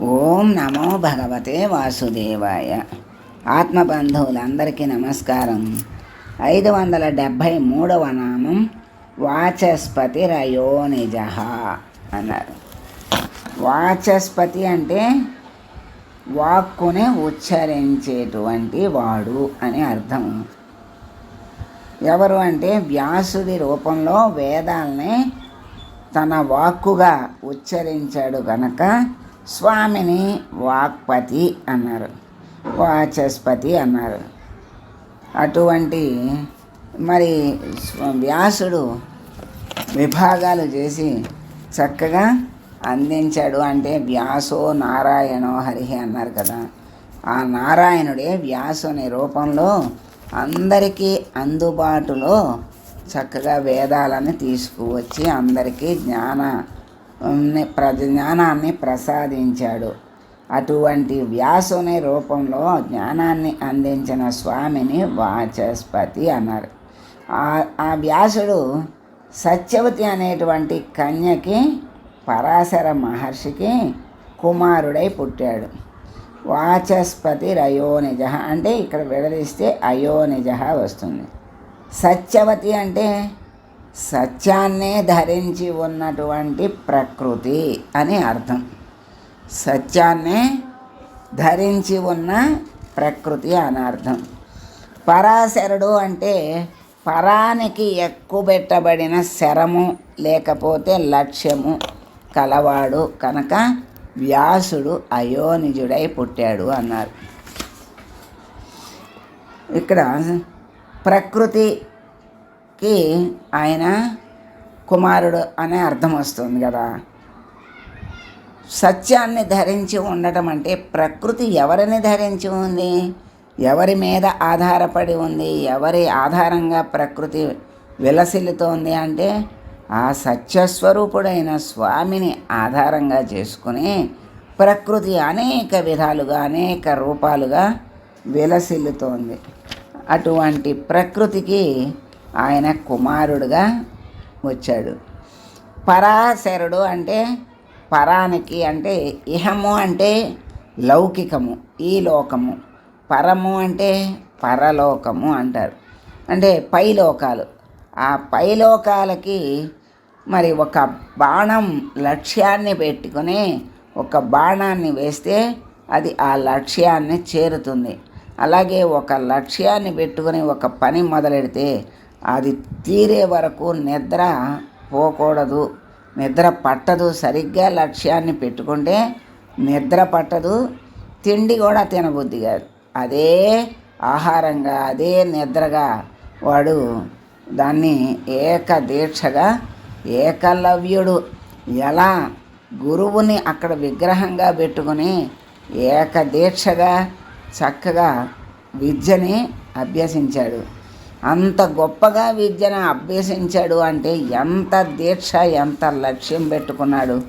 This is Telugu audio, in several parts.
ఓం నమో భగవతే వాసుదేవాయ. ఆత్మబంధువులందరికీ నమస్కారం. ఐదు వందల డెబ్భై మూడవ నామం వాచస్పతి రయోనిజ అన్నారు. వాచస్పతి అంటే వాక్కుని ఉచ్చరించేటువంటి వాడు అని అర్థం. ఎవరు అంటే వ్యాసుడి రూపంలో వేదాల్ని తన వాక్కుగా ఉచ్చరించాడు కనుక స్వామిని వాక్పతి అన్నారు వాచస్పతి అన్నారు. అటువంటి మరి వ్యాసుడు విభాగాలు చేసి చక్కగా అందించాడు. అంటే వ్యాసో నారాయణో హరి అన్నారు కదా. ఆ నారాయణుడే వ్యాసుని రూపంలో అందరికీ అందుబాటులో చక్కగా వేదాలను తీసుకువచ్చి అందరికీ జ్ఞాన జ్ఞానాన్ని ప్రసాదించాడు. అటువంటి వ్యాసుని రూపంలో జ్ఞానాన్ని అందించిన స్వామిని వాచస్పతి అన్నారు. ఆ- ఆ వ్యాసుడు సత్యవతి అనేటువంటి కన్యకి పరాశర మహర్షికి కుమారుడై పుట్టాడు. వాచస్పతి రయోనిజ అంటే ఇక్కడ విడదీస్తే అయోనిజ వస్తుంది. సత్యవతి అంటే సత్యాన్నే ధరించి ఉన్నటువంటి ప్రకృతి అని అర్థం. సత్యాన్నే ధరించి ఉన్న ప్రకృతి అని అర్థం. పరాశరుడు అంటే పరానికి ఎక్కుబెట్టబడిన శరము లేకపోతే లక్ష్యము కలవాడు కనుక వ్యాసుడు అయోనిజుడై పుట్టాడు అన్నారు. ఇక్కడ ప్రకృతి కి ఆయన కుమారుడు అనే అర్థం వస్తుంది కదా. సత్యాన్ని ధరించి ఉండటం అంటే ప్రకృతి ఎవరిని ధరించి ఉంది? ఎవరి మీద ఆధారపడి ఉంది? ఎవరి ఆధారంగా ప్రకృతి విలసిల్లుతోంది అంటే ఆ సత్యస్వరూపుడైన స్వామిని ఆధారంగా చేసుకుని ప్రకృతి అనేక విధాలుగా అనేక రూపాలుగా విలసిల్లుతోంది. అటువంటి ప్రకృతికి ఆయన కుమారుడుగా వచ్చాడు. పరాశరుడు అంటే పరానికి అంటే ఇహము అంటే లౌకికము ఈ లోకము. పరము అంటే పరలోకము అంటారు. అంటే పైలోకాలు ఆ పైలోకాలకి మరి ఒక బాణం లక్ష్యాన్ని పెట్టుకుని ఒక బాణాన్ని వేస్తే అది ఆ లక్ష్యాన్ని చేరుతుంది. అలాగే ఒక లక్ష్యాన్ని పెట్టుకుని ఒక పని మొదలెడితే అది తీరే వరకు నిద్ర పోకూడదు. నిద్ర పట్టదు. సరిగ్గా లక్ష్యాన్ని పెట్టుకుంటే నిద్ర పట్టదు. తిండి కూడా తినబుద్ధి కాదు. అదే ఆహారంగా అదే నిద్రగా వాడు దాన్ని ఏక దీక్షగా ఏకలవ్యుడు. ఎలా? గురువుని అక్కడ విగ్రహంగా పెట్టుకుని ఏక దీక్షగా చక్కగా విద్యని అభ్యసించాడు. అంత గొప్పగా విద్యను అభ్యసించాడు అంటే ఎంత దీక్ష ఎంత లక్ష్యం పెట్టుకున్నాడు.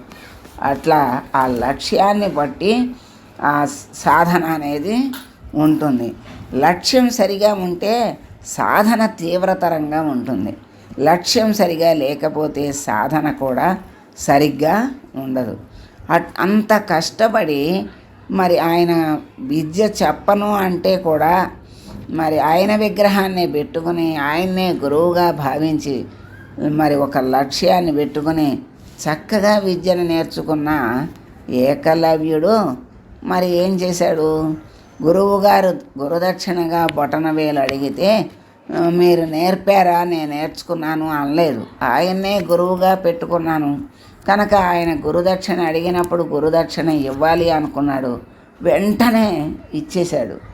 అట్లా ఆ లక్ష్యాన్ని బట్టి ఆ సాధన అనేది ఉంటుంది. లక్ష్యం సరిగా ఉంటే సాధన తీవ్రతరంగా ఉంటుంది. లక్ష్యం సరిగా లేకపోతే సాధన కూడా సరిగ్గా ఉండదు. అట్- అంత కష్టపడి మరి ఆయన విద్య చెప్పను అంటే కూడా మరి ఆయన విగ్రహాన్ని పెట్టుకుని ఆయన్నే గురువుగా భావించి మరి ఒక లక్ష్యాన్ని పెట్టుకుని చక్కగా విద్యను నేర్చుకున్న ఏకలవ్యుడు మరి ఏం చేశాడు? గురువుగారు గురుదక్షిణగా బొటనవేలు అడిగితే మీరు నేర్పారా? నేను నేర్చుకున్నాను అనలేదు. ఆయన్నే గురువుగా పెట్టుకున్నాను. కనుక ఆయన గురుదక్షిణ అడిగినప్పుడు గురుదక్షిణ ఇవ్వాలి అనుకున్నాడు. వెంటనే ఇచ్చేశాడు.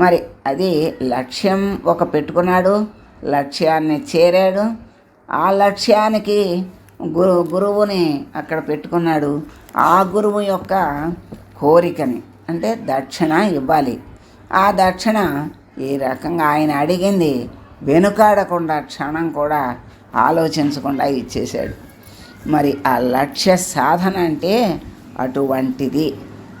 మరి అది లక్ష్యం ఒక పెట్టుకున్నాడు లక్ష్యాన్ని చేరాడు. ఆ లక్ష్యానికి గురు గురువుని అక్కడ పెట్టుకున్నాడు. ఆ గురువు యొక్క కోరికని అంటే దక్షిణ ఇవ్వాలి. ఆ దక్షిణ ఈ రకంగా ఆయన అడిగింది. వెనుకాడకుండా క్షణం కూడా ఆలోచించకుండా ఇచ్చేశాడు. మరి ఆ లక్ష్య సాధన అంటే అటువంటిది.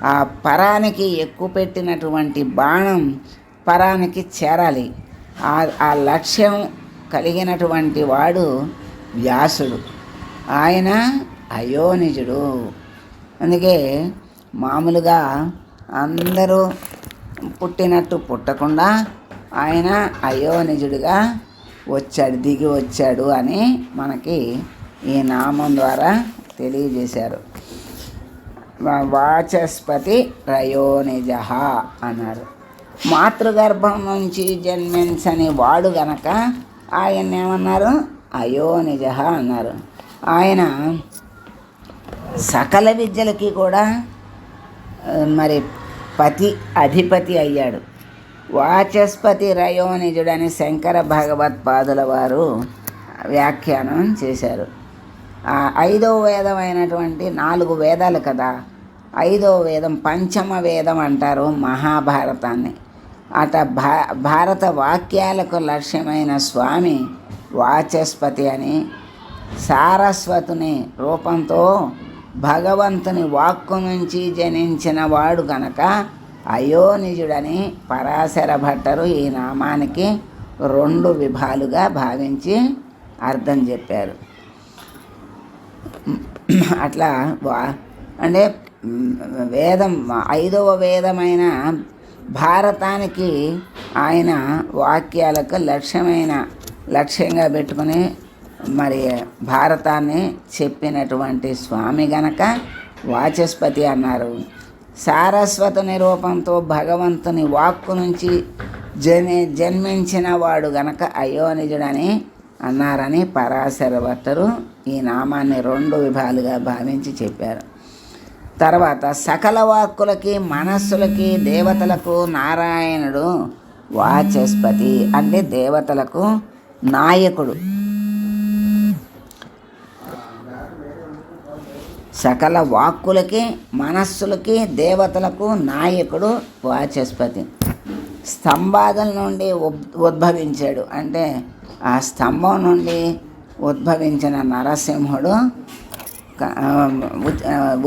ఆ పరానికి ఎక్కువ పెట్టినటువంటి బాణం పరానికి చేరాలి. ఆ లక్ష్యం కలిగినటువంటి వాడు వ్యాసుడు. ఆయన అయోనిజుడు. అందుకే మామూలుగా అందరూ పుట్టినట్టు పుట్టకుండా ఆయన అయోనిజుడిగా వచ్చాడు దిగి వచ్చాడు అని మనకి ఈ నామం ద్వారా తెలియజేశారు. వాచస్పతి రయోనిజ అన్నారు. మాతృగర్భం నుంచి జన్మించని వాడు గనక ఆయన ఏమన్నారు? అయోనిజ అన్నారు. ఆయన సకల విద్యలకి కూడా మరి పతి అధిపతి అయ్యాడు. వాచస్పతి రయోనిజుడని శంకర భగవత్పాదుల వారు వ్యాఖ్యానం చేశారు. ఐదవ వేదం అయినటువంటి నాలుగు వేదాలు కదా ఐదవ వేదం పంచమ వేదం అంటారు మహాభారతాన్ని. అట భా భారత వాక్యాలకు లక్ష్యమైన స్వామి వాచస్పతి అని సారస్వతుని రూపంతో భగవంతుని వాక్కు నుంచి జనించిన వాడు కనుక అయోనిజుడని పరాశర భట్టరు ఈ నామానికి రెండు విభాలుగా భావించి అర్థం చెప్పారు. అట్లా వా- అంటే వేదం ఐదవ వేదమైన భారతానికి ఆయన వాక్యాలకు లక్ష్యమైన లక్ష్యంగా పెట్టుకుని మరి భారతాన్ని చెప్పినటువంటి స్వామి గనక వాచస్పతి అన్నారు. సారస్వత రూపంతో భగవంతుని వాక్కు నుంచి జని జన్మించిన వాడు గనక అయోనిజుడని అన్నారని పరాశర భట్టరు ఈ నామాన్ని రెండు విభాలుగా భావించి చెప్పారు. తర్వాత సకల వాక్కులకి మనస్సులకి దేవతలకు నారాయణుడు వాచస్పతి అంటే దేవతలకు నాయకుడు. సకల వాక్కులకి మనస్సులకి దేవతలకు నాయకుడు వాచస్పతి. స్తంభాదల నుండి ఉద్- ఉద్భవించాడు. అంటే ఆ స్తంభం నుండి ఉద్భవించిన నరసింహుడు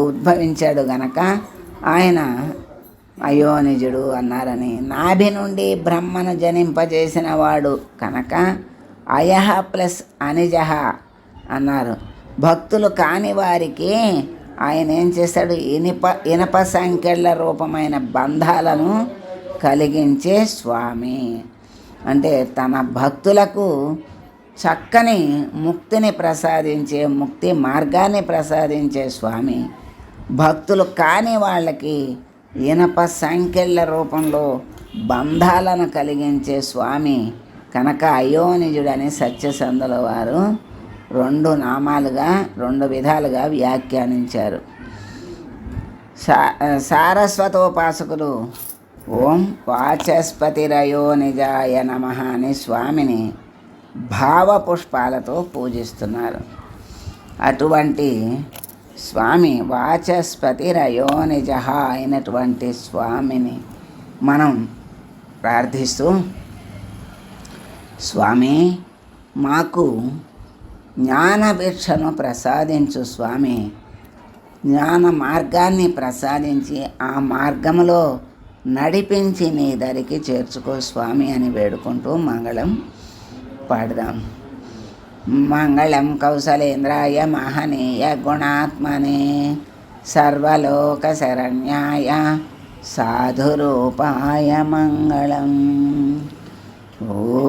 ఉద్భవించాడు గనక ఆయన అయోనిజుడు అన్నారని. నాభి నుండి బ్రహ్మను జనింపజేసిన వాడు కనుక అయహ ప్లస్ అనిజహ అన్నారు. భక్తులు కాని వారికి ఆయన ఏం చేశాడు ఇనుప ఇనప సంఖ్యల రూపమైన బంధాలను కలిగించే స్వామి. అంటే తన భక్తులకు చక్కని ముక్తిని ప్రసాదించే ముక్తి మార్గాన్ని ప్రసాదించే స్వామి. భక్తులు కాని వాళ్ళకి ఇనప సంఖ్యల రూపంలో బంధాలను కలిగించే స్వామి కనుక అయోనిజుడని సత్యసంధుల వారు రెండు నామాలుగా రెండు విధాలుగా వ్యాఖ్యానించారు. సా సారస్వతోపాసకులు ఓం వాచస్పతిరయో నిజాయ నమ అని స్వామిని భావపుష్పాలతో పూజిస్తున్నారు. అటువంటి స్వామి వాచస్పతి రయోనిజ అయినటువంటి స్వామిని మనం ప్రార్థిస్తూ స్వామి మాకు జ్ఞానభిక్షను ప్రసాదించు స్వామి. జ్ఞాన మార్గాన్ని ప్రసాదించి ఆ మార్గంలో నడిపించి నీ దరికి చేర్చుకో స్వామి అని వేడుకుంటూ మంగళం పాడదాం. మంగళం కౌశలేంద్రాయ మహనీయ గుణాత్మనే సర్వలోక శరణ్యాయ సాధురూపాయ మంగళం. ఓ